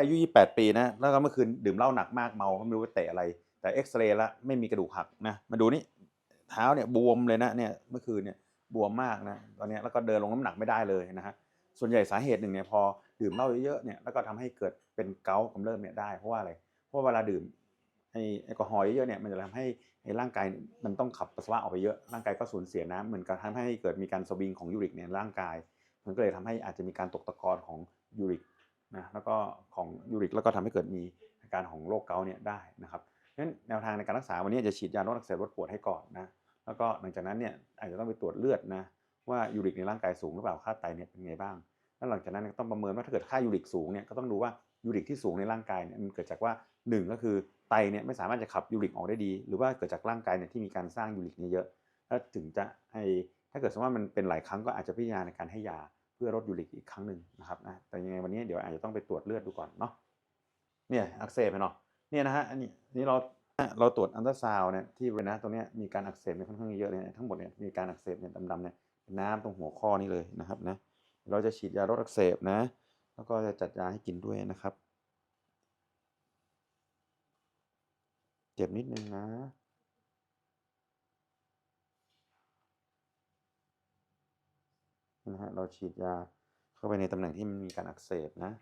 อายุ28 ปีนะแล้วก็เมื่อคืนดื่มเหล้าหนักมากเมาไม่รู้ไปเตะอะไร แต่เอ็กซเรย์ละไม่มีกระดูกหักนะมาดูนี่เท้าเนี่ยบวมเลยนะเนี่ยเมื่อคืนเนี่ยบวมมากนะตอนนี้แล้วก็เดินลงน้ำหนักไม่ได้เลยนะฮะส่วนใหญ่สาเหตุหนึ่งเนี่ยพอดื่มเหล้าเยอะๆเนี่ยแล้วก็ทำให้เกิดเป็นเกาต์กำเริบเนี่ยได้เพราะว่าอะไรเพราะเวลาดื่มไอแอลกอฮอล์เยอะๆเนี่ยมันจะทำให้ร่างกายมันต้องขับปัสสาวะออกไปเยอะร่างกายก็สูญเสียน้ำเหมือนกับทำให้เกิดมีการสวิงของยูริกในร่างกาย มันก็เลยทำให้อาจจะมีการตกตะกอนของยูริก นะแล้วก็ของยูริกแล้วก็ทำให้เกิดมีอาการของโรคเกาต์เนี่ยได้นะครับเพราะฉะนั้นแนวทางในการรักษาวันนี้จะฉีดยาลดอักเสบลดปวดให้ก่อนนะแล้วก็หลังจากนั้นเนี่ยอาจจะต้องไปตรวจเลือดนะว่ายูริกในร่างกายสูงหรือเปล่าค่าไตเนี่ยเป็นไงบ้างแล้วหลังจากนั้นต้องประเมินว่าถ้าเกิดค่ายูริกสูงเนี่ยก็ต้องดูว่ายูริกที่สูงในร่างกายเนี่ยมันเกิดจากว่าหนึ่งก็คือไตเนี่ยไม่สามารถจะขับยูริกออกได้ดี หรือว่าเกิดจากร่างกายเนี่ยที่มีการสร้างยูริกเนี่ยเยอะถ้าถึงจะให้ถ้าเกิดสมมติว่ามันเป็นหลายครั้งก็อาจจะพิจารณาในการให้ยา เพื่อลดยูริกอีกครั้งหนึ่งนะครับนะแต่ยังไงวันนี้เดี๋ยวอาจจะต้องไปตรวจเลือดดูก่อนเนาะเนี่ยอักเสบเนาะเนี่ยนะฮะอันนี้นี่เราเราตรวจอัลตราซาวน์เนี่ยที่เวนะตรงเนี้ยมีการอักเสบเนี่ยค่อนข้างเยอะเลยทั้งหมดเนี่ยมีการอักเสบเนี่ยดำๆเนี่ยน้ำตรงหัวข้อนี่เลยนะครับนะเราจะฉีดยาลดอักเสบนะ แล้วก็จะจัดยาให้กินด้วยนะครับ เจ็บนิดนึงนะ นะฮะเราฉีดยาเข้าไปในตำแหน่งที่มันมีการอักเสบนะ